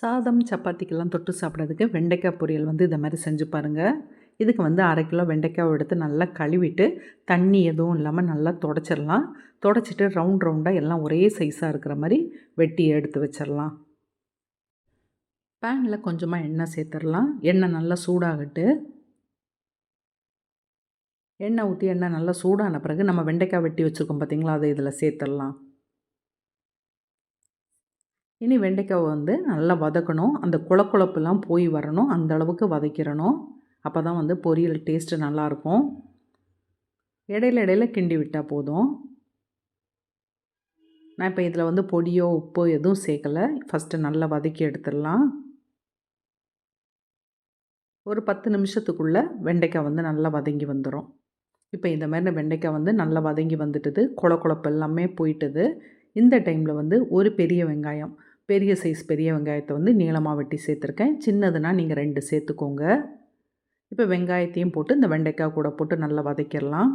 சாதம் சப்பாத்திக்கெல்லாம் தொட்டு சாப்பிட்றதுக்கு வெண்டைக்காய் பொரியல் வந்து இதை மாதிரி செஞ்சு பாருங்கள் இதுக்கு வந்து அரை கிலோ வெண்டைக்காவை எடுத்து நல்லா கழுவிட்டு தண்ணி எதுவும் இல்லாமல் நல்லா தொடச்சிடலாம். தொடச்சிட்டு ரவுண்ட் ரவுண்டாக எல்லாம் ஒரே சைஸாக இருக்கிற மாதிரி வெட்டி எடுத்து வச்சிடலாம். பேனில் கொஞ்சமாக எண்ணெய் சேர்த்துடலாம். எண்ணெய் நல்லா சூடாகட்டு. எண்ணெய் ஊற்றி எண்ணெய் நல்லா சூடான பிறகு நம்ம வெண்டைக்காய் வெட்டி வச்சுருக்கோம் பார்த்திங்களா அதை இதில் சேர்த்துடலாம். இனி வெண்டைக்காவை வந்து நல்லா வதக்கணும். அந்த குழக்குழப்புலாம் போய் வரணும். அந்த அளவுக்கு வதக்கிடணும் அப்போ தான் வந்து பொரியல் டேஸ்ட்டு நல்லாயிருக்கும். இடையில இடையில கிண்டி விட்டால் போதும். நான் இப்போ இதில் வந்து பொடியோ உப்போ எதுவும் சேர்க்கலை. ஃபஸ்ட்டு நல்லா வதக்கி எடுத்துடலாம். ஒரு பத்து நிமிஷத்துக்குள்ளே வெண்டைக்காய் வந்து நல்லா வதங்கி வந்துடும் இப்போ இந்த மாதிரி வெண்டைக்காய் வந்து நல்லா வதங்கி வந்துட்டுது. குழ குழப்பு எல்லாமே போயிட்டுது. இந்த டைமில் வந்து ஒரு பெரிய வெங்காயம். பெரிய சைஸ் பெரிய வெங்காயத்தை வந்து நீளமாக வெட்டி சேர்த்துருக்கேன். சின்னதுன்னா நீங்கள் ரெண்டு சேர்த்துக்கோங்க. இப்போ வெங்காயத்தையும் போட்டு இந்த வெண்டைக்காய் கூட போட்டு நல்லா வதக்கிடலாம்.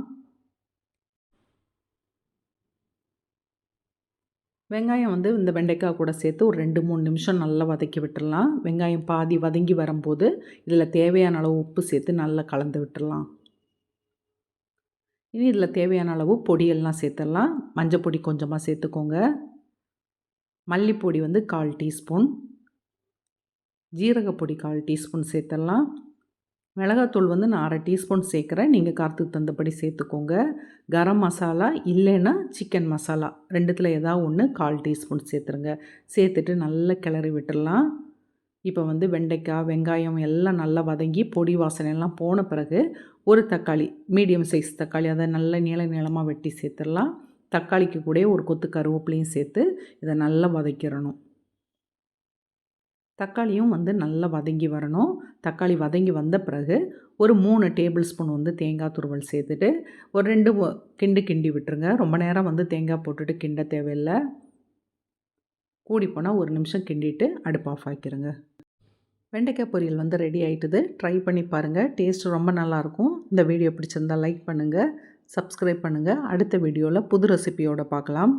வெங்காயம் வந்து இந்த வெண்டைக்காய் கூட சேர்த்து ஒரு ரெண்டு மூணு நிமிஷம் நல்லா வதக்கி விட்டுடலாம். வெங்காயம் பாதி வதங்கி வரும்போது இதில் தேவையான அளவு உப்பு சேர்த்து நல்லா கலந்து விட்டுடலாம். இனி இதில் தேவையான அளவு பொடியெல்லாம் சேர்த்துடலாம். மஞ்சள் பொடி கொஞ்சமாக சேர்த்துக்கோங்க. மல்லிப்பொடி வந்து கால் டீஸ்பூன். ஜீரகப்பொடி கால் டீஸ்பூன் சேர்த்துடலாம். மிளகாத்தூள் வந்து நான் அரை டீஸ்பூன் சேர்க்குறேன். நீங்கள் காரத்துக்கு தந்தபடி சேர்த்துக்கோங்க. கரம் மசாலா இல்லைன்னா சிக்கன் மசாலா. ரெண்டுத்தில் ஏதாவது ஒன்று கால் டீஸ்பூன் சேர்த்துருங்க. சேர்த்துட்டு நல்லா கிளறி விட்டுடலாம். இப்போ வந்து வெண்டைக்காய் வெங்காயம் எல்லாம் நல்லா வதங்கி பொடி வாசனை எல்லாம் போன பிறகு ஒரு தக்காளி மீடியம் சைஸ் தக்காளி அதை நல்லா நீள நீளமாக வெட்டி சேர்த்துடலாம். தக்காளிக்கு கூட ஒரு கொத்து கருவேப்பிலையும் சேர்த்து இதை நல்லா வதக்கிடணும். தக்காளியும் வந்து நல்லா வதங்கி வரணும். தக்காளி வதங்கி வந்த பிறகு ஒரு மூணு டேபிள் ஸ்பூன் வந்து தேங்காய் துருவல் சேர்த்துட்டு ஒரு ரெண்டு கிண்டு கிண்டி விட்டுருங்க. ரொம்ப நேரம் வந்து தேங்காய் போட்டுட்டு கிண்ட தேவையில்லை. கூடி போனால் ஒரு நிமிஷம் கிண்டிட்டு அடுப்பு ஆஃப் ஆக்கிடுங்க வெண்டைக்காய் பொரியல் வந்து ரெடி ஆகிட்டுது ட்ரை பண்ணி பாருங்கள் டேஸ்ட் ரொம்ப நல்லாயிருக்கும் இந்த வீடியோ பிடிச்சிருந்தால் லைக் பண்ணுங்கள் சப்ஸ்கிரைப் பண்ணுங்கள் அடுத்த வீடியோவில் புது ரெசிபியோடு பார்க்கலாம்.